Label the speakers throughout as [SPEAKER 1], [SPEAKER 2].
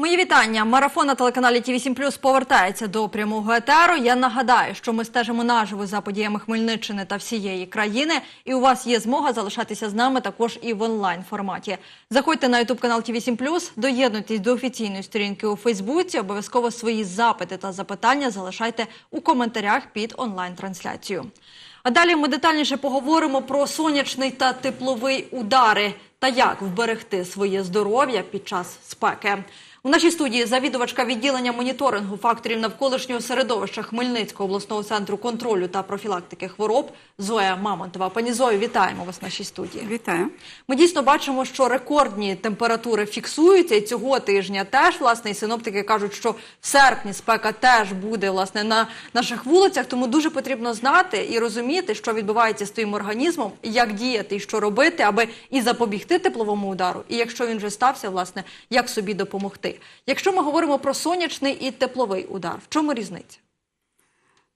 [SPEAKER 1] Мої вітання. Марафон на телеканалі ТВ 7 повертається до прямого етеру. Я нагадаю, що ми стежимо наживо за подіями Хмельниччини та всієї країни. І у вас є змога залишатися з нами також і в онлайн форматі. Заходьте на ютуб канал ТВ 7 доєднуйтесь до офіційної сторінки у Фейсбуці. Обов'язково свої запити та запитання залишайте у коментарях під онлайн трансляцію. А далі ми детальніше поговоримо про сонячний та тепловий удари та як вберегти своє здоров'я під час спеки. У нашій студії завідувачка відділення моніторингу факторів навколишнього середовища Хмельницького обласного центру контролю та профілактики хвороб Зоя Мамонтова. Пані Зою, вітаємо вас в нашій студії.
[SPEAKER 2] Вітаю.
[SPEAKER 1] Ми дійсно бачимо, що рекордні температури фіксуються, і цього тижня теж власне і синоптики кажуть, що в серпні спека теж буде власне на наших вулицях. Тому дуже потрібно знати і розуміти, що відбувається з твоїм організмом, як діяти і що робити, аби і запобігти тепловому удару, і якщо він вже стався, власне, як собі допомогти. Якщо ми говоримо про сонячний і тепловий удар, в чому різниця?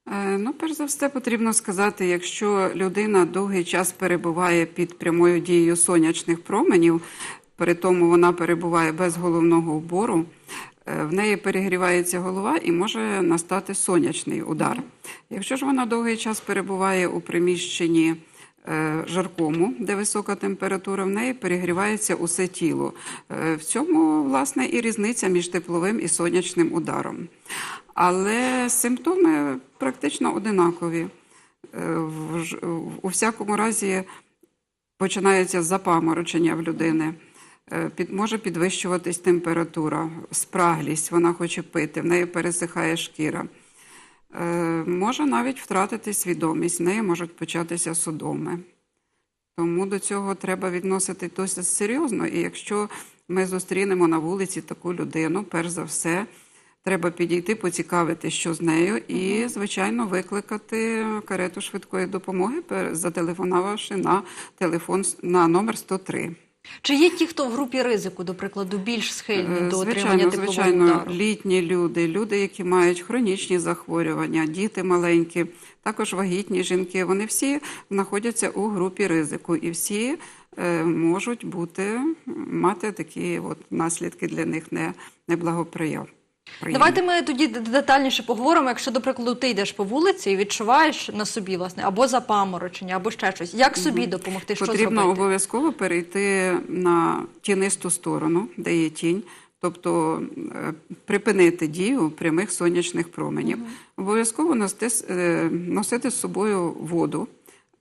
[SPEAKER 2] Е, Ну, перш за все, потрібно сказати, якщо людина довгий час перебуває під прямою дією сонячних променів, при тому вона перебуває без головного убору, е, в неї перегрівається голова і може настати сонячний удар. Якщо ж вона довгий час перебуває у приміщенні жаркому, де висока температура, в неї перегрівається усе тіло. Е, В цьому, власне, і різниця між тепловим і сонячним ударом. Але симптоми практично одинакові. Е, У всякому разі починається запаморочення в людини. Е, Під, може підвищуватись температура, спраглість, вона хоче пити, в неї пересихає шкіра. Е, Може навіть втратити свідомість, в неї можуть початися судоми. Тому до цього треба відносити досить серйозно. І якщо ми зустрінемо на вулиці таку людину, перш за все, треба підійти, поцікавити, що з нею, і, звичайно, викликати карету швидкої допомоги, зателефонувавши на телефон на номер 103.
[SPEAKER 1] Чи є ті, хто в групі ризику, до прикладу, більш схильні
[SPEAKER 2] Е,
[SPEAKER 1] до отримання
[SPEAKER 2] Звичайно,
[SPEAKER 1] теплового
[SPEAKER 2] звичайно,
[SPEAKER 1] удару?
[SPEAKER 2] літні люди, люди, які мають хронічні захворювання, діти маленькі, також вагітні жінки, вони всі знаходяться у групі ризику і всі е, можуть бути, мати такі от наслідки для них не, неблагоприємні.
[SPEAKER 1] Давайте ми тоді детальніше поговоримо. Якщо, до прикладу, ти йдеш по вулиці і відчуваєш на собі власне або запаморочення, або ще щось. Як собі допомогти? Що
[SPEAKER 2] Потрібно обов'язково перейти на тінисту сторону, де є тінь, тобто е, припинити дію прямих сонячних променів. Обов'язково носити, е, носити з собою воду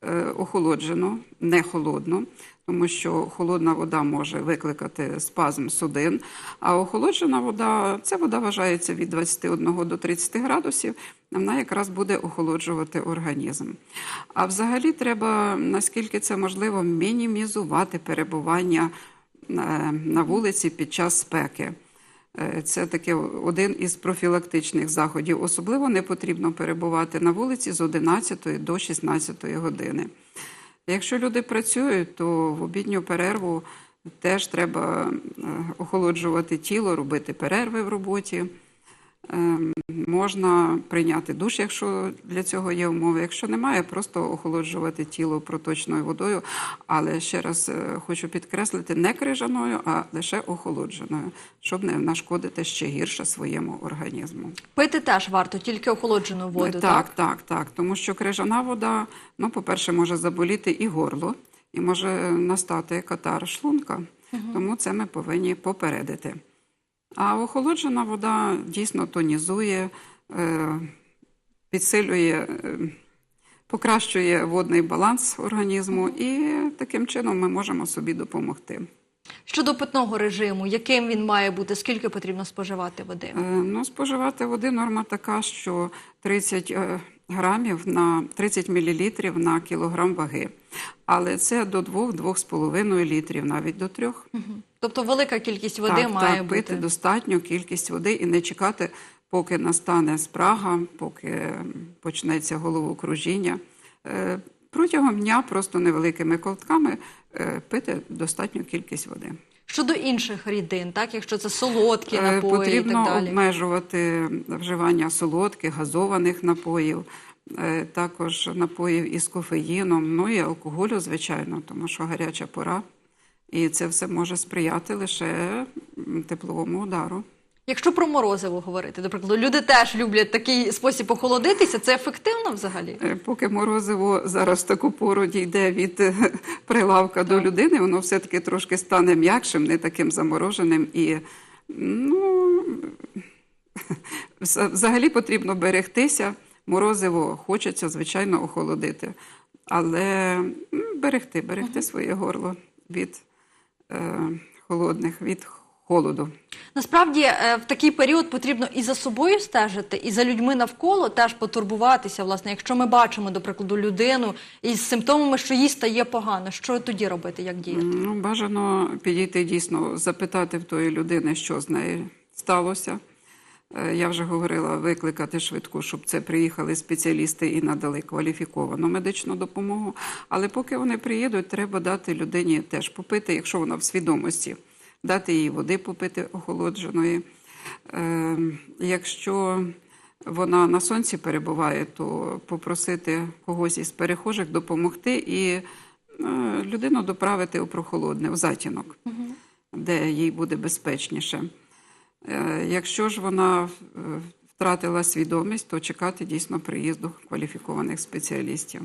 [SPEAKER 2] е, охолоджену, не холодну, тому що холодна вода може викликати спазм судин, а охолоджена вода це вода вважається від 21 до 30 градусів. Вона якраз буде охолоджувати організм. А взагалі треба, наскільки це можливо, мінімізувати перебування на, на вулиці під час спеки. Е, Це таке один із профілактичних заходів. Особливо не потрібно перебувати на вулиці з 11 до 16 години. Якщо люди працюють, то в обідню перерву теж треба е, охолоджувати тіло, робити перерви в роботі. Ем, Можна прийняти душ, якщо для цього є умови. Якщо немає, просто охолоджувати тіло проточною водою. Але ще раз е, хочу підкреслити, не крижаною, а лише охолодженою, щоб не нашкодити ще гірше своєму організму.
[SPEAKER 1] Пити теж варто, тільки охолоджену воду.
[SPEAKER 2] Е, так, так, так. Тому що крижана вода, ну, по-перше, може заболіти і горло, і може настати катар шлунка. Тому це ми повинні попередити. А охолоджена вода дійсно тонізує, е, підсилює, е, покращує водний баланс організму, і таким чином ми можемо собі допомогти.
[SPEAKER 1] Щодо питного режиму, яким він має бути, скільки потрібно споживати води?
[SPEAKER 2] Е, Ну, споживати води норма така, що 30 е, грамів на 30 мл на кілограм ваги. Але це до 2-2,5 літрів, навіть до 3.
[SPEAKER 1] Тобто велика кількість води
[SPEAKER 2] так,
[SPEAKER 1] має
[SPEAKER 2] так,
[SPEAKER 1] бути.
[SPEAKER 2] пити достатню кількість води і не чекати, поки настане спрага, поки почнеться головокружіння. Е, Протягом дня просто невеликими ковтками е, пити достатню кількість води.
[SPEAKER 1] Щодо інших рідин, так якщо це солодкі
[SPEAKER 2] напої,
[SPEAKER 1] напої і
[SPEAKER 2] Потрібно
[SPEAKER 1] так далі.
[SPEAKER 2] обмежувати вживання солодких, газованих напоїв, е, також напоїв із кофеїном, ну і алкоголю, звичайно, тому що гаряча пора. І це все може сприяти лише тепловому удару.
[SPEAKER 1] Якщо про морозиво говорити, до прикладу, люди теж люблять такий спосіб охолодитися. Це ефективно взагалі?
[SPEAKER 2] Е, Поки морозиво зараз таку пору дійде від е, прилавка до людини, воно все-таки трошки стане м'якшим, не таким замороженим. І ну, взагалі потрібно берегтися. Морозиво хочеться, звичайно, охолодити. Але берегти, берегти своє горло від е, холодних, від холоду.
[SPEAKER 1] Насправді е, в такий період потрібно і за собою стежити, і за людьми навколо теж потурбуватися. Власне, якщо ми бачимо, до прикладу, людину із симптомами, що їй стає погано, що тоді робити, як діяти?
[SPEAKER 2] Ну, бажано підійти дійсно, запитати в тої людини, що з нею сталося. Е, Я вже говорила, викликати швидку, щоб це приїхали спеціалісти і надали кваліфіковану медичну допомогу. Але поки вони приїдуть, треба дати людині теж попити, якщо вона в свідомості, дати їй води попити охолодженої. Е, Якщо вона на сонці перебуває, то попросити когось із перехожих допомогти і е, людину доправити у прохолодне, в затінок, де їй буде безпечніше. Е, Якщо ж вона е, втратила свідомість, то чекати дійсно приїзду кваліфікованих спеціалістів.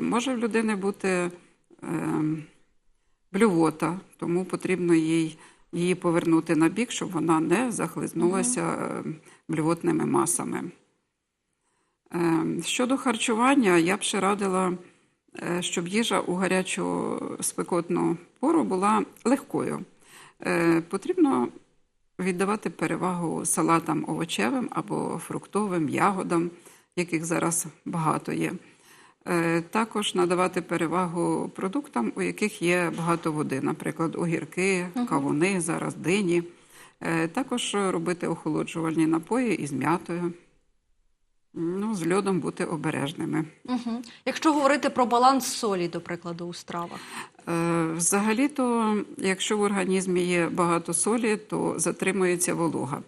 [SPEAKER 2] Може в людини бути е, блювота, тому потрібно їй, її повернути на бік, щоб вона не захлизнулася е, блювотними масами. Е, Щодо харчування, я б ще радила, е, щоб їжа у гарячу спекотну пору була легкою. Е, Потрібно віддавати перевагу салатам овочевим або фруктовим, ягодам, яких зараз багато є. Е, Також надавати перевагу продуктам, у яких є багато води, наприклад, огірки, кавуни, зараз дині. Е, Також робити охолоджувальні напої із м'ятою. Ну, з льодом бути обережними.
[SPEAKER 1] Угу. Якщо говорити про баланс солі, до прикладу, у стравах.
[SPEAKER 2] Е, Взагалі-то, якщо в організмі є багато солі, то затримується волога.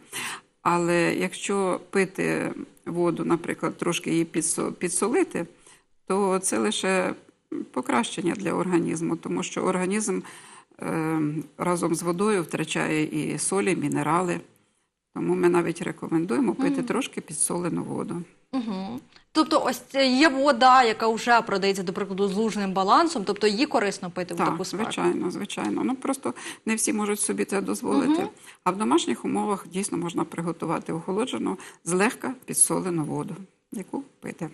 [SPEAKER 2] Але якщо пити воду, наприклад, трошки її підсо- підсолити, то це лише покращення для організму, тому що організм е, разом з водою втрачає і солі, мінерали. Тому ми навіть рекомендуємо пити трошки підсолену воду.
[SPEAKER 1] Угу. Тобто, ось є вода, яка вже продається, до прикладу, з лужним балансом, тобто її корисно пити в таку спеку.
[SPEAKER 2] звичайно, звичайно. Ну просто не всі можуть собі це дозволити. А в домашніх умовах дійсно можна приготувати охолоджену, злегка підсолену воду, яку пити.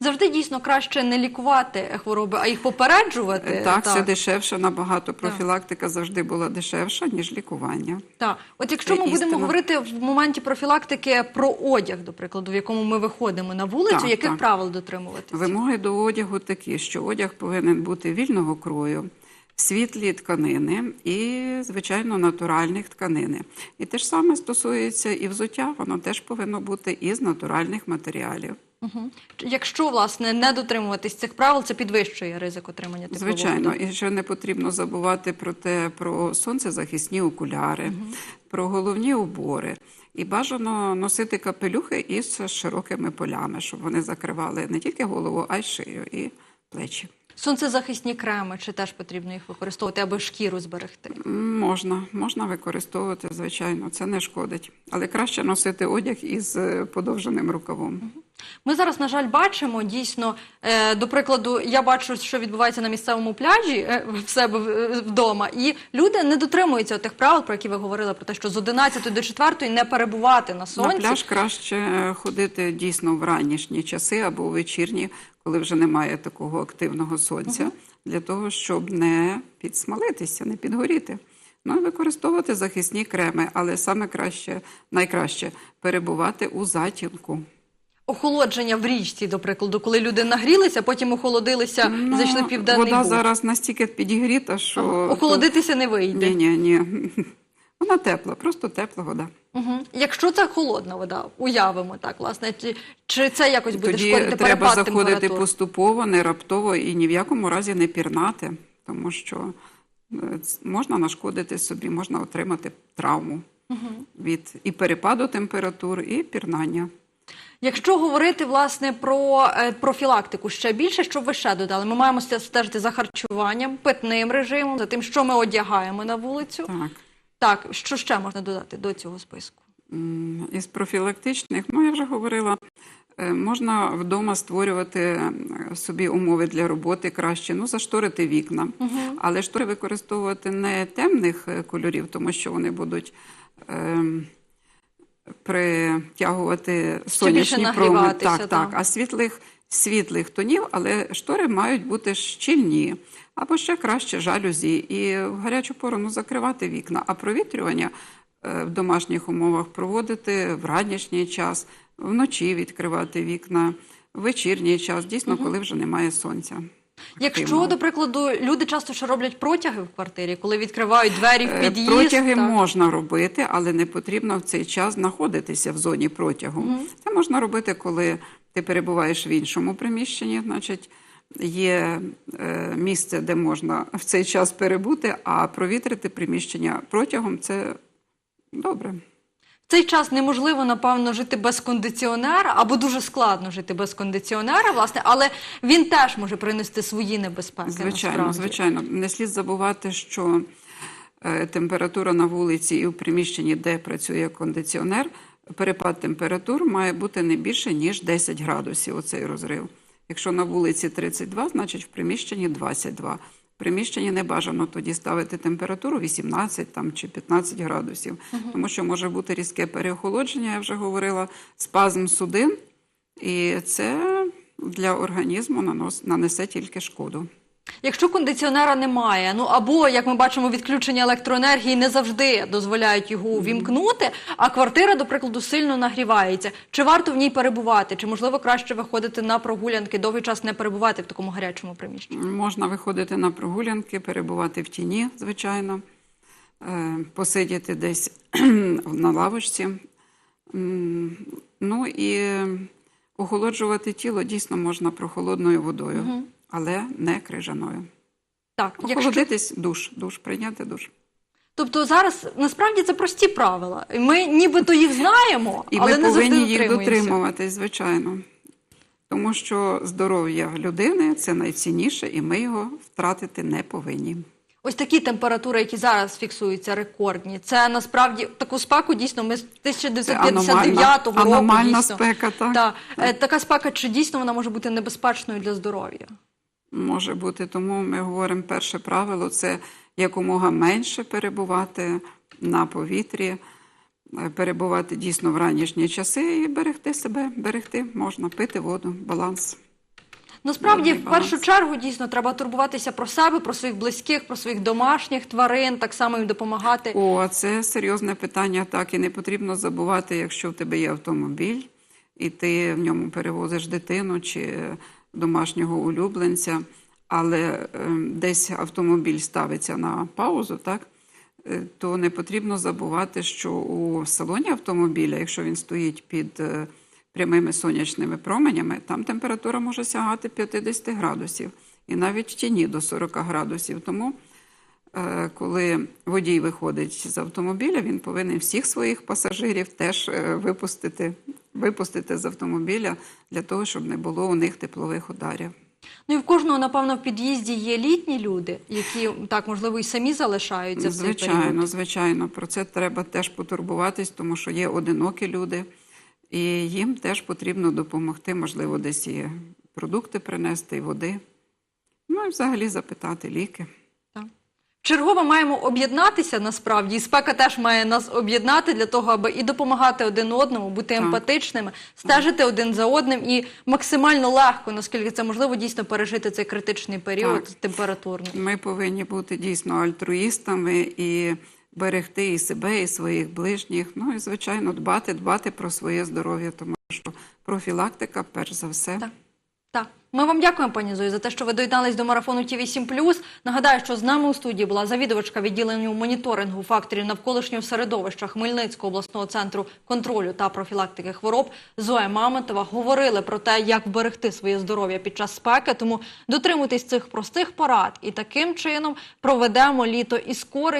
[SPEAKER 1] Завжди дійсно краще не лікувати хвороби, а їх попереджувати.
[SPEAKER 2] так, це дешевше набагато. Профілактика завжди була дешевша, ніж лікування.
[SPEAKER 1] Так, от якщо
[SPEAKER 2] Це
[SPEAKER 1] ми будемо говорити в моменті профілактики про одяг, до прикладу, в якому ми виходимо на вулицю,
[SPEAKER 2] Так,
[SPEAKER 1] яких
[SPEAKER 2] так.
[SPEAKER 1] правил дотримуватися?
[SPEAKER 2] Вимоги до одягу такі, що одяг повинен бути вільного крою, світлі тканини і, звичайно, натуральних тканини. І те ж саме стосується і взуття, воно теж повинно бути із натуральних матеріалів.
[SPEAKER 1] Угу. Якщо власне не дотримуватись цих правил, це підвищує ризик отримання теплового
[SPEAKER 2] Звичайно, і ще не потрібно забувати про те, про сонцезахисні окуляри, про головні убори. І бажано носити капелюхи із широкими полями, щоб вони закривали не тільки голову, а й шию і плечі.
[SPEAKER 1] Сонцезахисні креми, чи теж потрібно їх використовувати, аби шкіру зберегти?
[SPEAKER 2] Можна, можна використовувати, звичайно, це не шкодить. Але краще носити одяг із е, подовженим рукавом.
[SPEAKER 1] Ми зараз, на жаль, бачимо дійсно, е, до прикладу, я бачу, що відбувається на місцевому пляжі е, в себе е, вдома, і люди не дотримуються тих правил, про які ви говорили, про те, що з 11 до 4 не перебувати на сонці.
[SPEAKER 2] На пляж краще ходити дійсно в ранішні часи або у вечірні, коли вже немає такого активного сонця, для того, щоб не підсмалитися, не підгоріти. Ну і використовувати захисні креми, але саме краще, найкраще перебувати у затінку.
[SPEAKER 1] Охолодження в річці, до прикладу, коли люди нагрілися, потім охолодилися,
[SPEAKER 2] Ну,
[SPEAKER 1] зайшли в південний
[SPEAKER 2] Вода
[SPEAKER 1] буг.
[SPEAKER 2] зараз настільки підігріта, що
[SPEAKER 1] Охолодитися не вийде.
[SPEAKER 2] ні, ні, ні. Вона тепла, просто тепла вода.
[SPEAKER 1] Угу. Якщо це холодна вода, уявимо так, власне, чи, чи це якось буде
[SPEAKER 2] Тоді
[SPEAKER 1] шкодити
[SPEAKER 2] треба
[SPEAKER 1] перепад
[SPEAKER 2] заходити
[SPEAKER 1] температур?
[SPEAKER 2] поступово, не раптово і ні в якому разі не пірнати, тому що е, можна нашкодити собі, можна отримати травму від і перепаду температур, і пірнання.
[SPEAKER 1] Якщо говорити власне про е, профілактику ще більше, що ви ще додали? Ми маємо стежити за харчуванням, питним режимом, за тим, що ми одягаємо на вулицю.
[SPEAKER 2] Так.
[SPEAKER 1] Так, що ще можна додати до цього списку?
[SPEAKER 2] Із профілактичних, ну я вже говорила, е, можна вдома створювати е, собі умови для роботи краще, ну зашторити вікна, але штори використовувати не темних кольорів, тому що вони будуть. ем, Притягувати сонячні промені.
[SPEAKER 1] нагріватися,
[SPEAKER 2] Так, так. А світлих, світлих тонів, але штори мають бути щільні, або ще краще жалюзі. І в гарячу пору ну, закривати вікна, а провітрювання е, в домашніх умовах проводити в ранішній час, вночі відкривати вікна, в вечірній час, дійсно, коли вже немає сонця.
[SPEAKER 1] Якщо, до прикладу, люди часто ще роблять протяги в квартирі, коли відкривають двері в
[SPEAKER 2] Е,
[SPEAKER 1] під'їзд.
[SPEAKER 2] Протяги
[SPEAKER 1] так.
[SPEAKER 2] можна робити, але не потрібно в цей час знаходитися в зоні протягу. Це можна робити, коли ти перебуваєш в іншому приміщенні, значить. Є е, місце, де можна в цей час перебути, а провітрити приміщення протягом це добре.
[SPEAKER 1] Цей час неможливо, напевно, жити без кондиціонера, або дуже складно жити без кондиціонера, власне, але він теж може принести свої небезпеки.
[SPEAKER 2] Звичайно,
[SPEAKER 1] насправді.
[SPEAKER 2] звичайно. Не слід забувати, що е, температура на вулиці і в приміщенні, де працює кондиціонер, перепад температур має бути не більше, ніж 10 градусів, оцей розрив. Якщо на вулиці 32, значить в приміщенні 22. Приміщенні не бажано тоді ставити температуру 18 там, чи 15 градусів, тому що може бути різке переохолодження, я вже говорила, спазм судин, і це для організму нанос, нанесе тільки шкоду.
[SPEAKER 1] Якщо кондиціонера немає, ну або як ми бачимо, відключення електроенергії не завжди дозволяють його увімкнути, а квартира, до прикладу, сильно нагрівається. Чи варто в ній перебувати? Чи можливо краще виходити на прогулянки, довгий час не перебувати в такому гарячому приміщенні?
[SPEAKER 2] Можна виходити на прогулянки, перебувати в тіні, звичайно, е, посидіти десь на лавочці. Ну і охолоджувати тіло дійсно можна прохолодною водою, але не крижаною.
[SPEAKER 1] Так, якщо
[SPEAKER 2] душ, душ, прийняти душ.
[SPEAKER 1] тобто зараз насправді це прості правила. Ми нібито їх знаємо,
[SPEAKER 2] І
[SPEAKER 1] але
[SPEAKER 2] ми
[SPEAKER 1] не
[SPEAKER 2] повинні їх дотримуватись, звичайно. Тому що здоров'я людини це найцінніше, і ми його втратити не повинні.
[SPEAKER 1] Ось такі температури, які зараз фіксуються, рекордні. Це насправді таку спеку дійсно ми з 1959 року
[SPEAKER 2] аномальна
[SPEAKER 1] дійсно.
[SPEAKER 2] спека, так.
[SPEAKER 1] Та, е, така спека, чи дійсно вона може бути небезпечною для здоров'я?
[SPEAKER 2] Може бути, тому ми говоримо перше правило це якомога менше перебувати на повітрі, е, перебувати дійсно в ранішні часи і берегти себе, берегти можна, пити воду, баланс.
[SPEAKER 1] Насправді, в першу чергу, дійсно треба турбуватися про себе, про своїх близьких, про своїх домашніх тварин, так само їм допомагати.
[SPEAKER 2] О, це серйозне питання. Так і не потрібно забувати, якщо в тебе є автомобіль, і ти в ньому перевозиш дитину чи домашнього улюбленця, але е, десь автомобіль ставиться на паузу, так? е, То не потрібно забувати, що у салоні автомобіля, якщо він стоїть під е, прямими сонячними променями, там температура може сягати 50 градусів і навіть в тіні до 40 градусів. Тому Е, коли водій виходить з автомобіля, він повинен всіх своїх пасажирів теж випустити, випустити з автомобіля для того, щоб не було у них теплових ударів.
[SPEAKER 1] Ну і в кожного, напевно, в під'їзді є літні люди, які так можливо і самі залишаються в цей
[SPEAKER 2] Звичайно,
[SPEAKER 1] період.
[SPEAKER 2] звичайно, про це треба теж потурбуватись, тому що є одинокі люди, і їм теж потрібно допомогти, можливо, десь і продукти принести, і води. Ну і взагалі запитати ліки.
[SPEAKER 1] Чергово маємо об'єднатися насправді, і спека теж має нас об'єднати для того, аби і допомагати один одному, бути емпатичними, стежити один за одним і максимально легко, наскільки це можливо, дійсно пережити цей критичний період
[SPEAKER 2] Так.
[SPEAKER 1] температурний.
[SPEAKER 2] Ми повинні бути дійсно альтруїстами і берегти і себе, і своїх ближніх. Ну і звичайно, дбати, дбати про своє здоров'я, тому що профілактика, перш за все.
[SPEAKER 1] Так. Так, ми вам дякуємо, пані Зої, за те, що ви доєднались до марафону ТІВІ 7 Нагадаю, що з нами у студії була завідувачка відділення моніторингу факторів навколишнього середовища Хмельницького обласного центру контролю та профілактики хвороб Зоя Мамонтова. Говорили про те, як вберегти своє здоров'я під час спеки. Тому дотримуйтесь цих простих порад і таким чином проведемо літо із користю.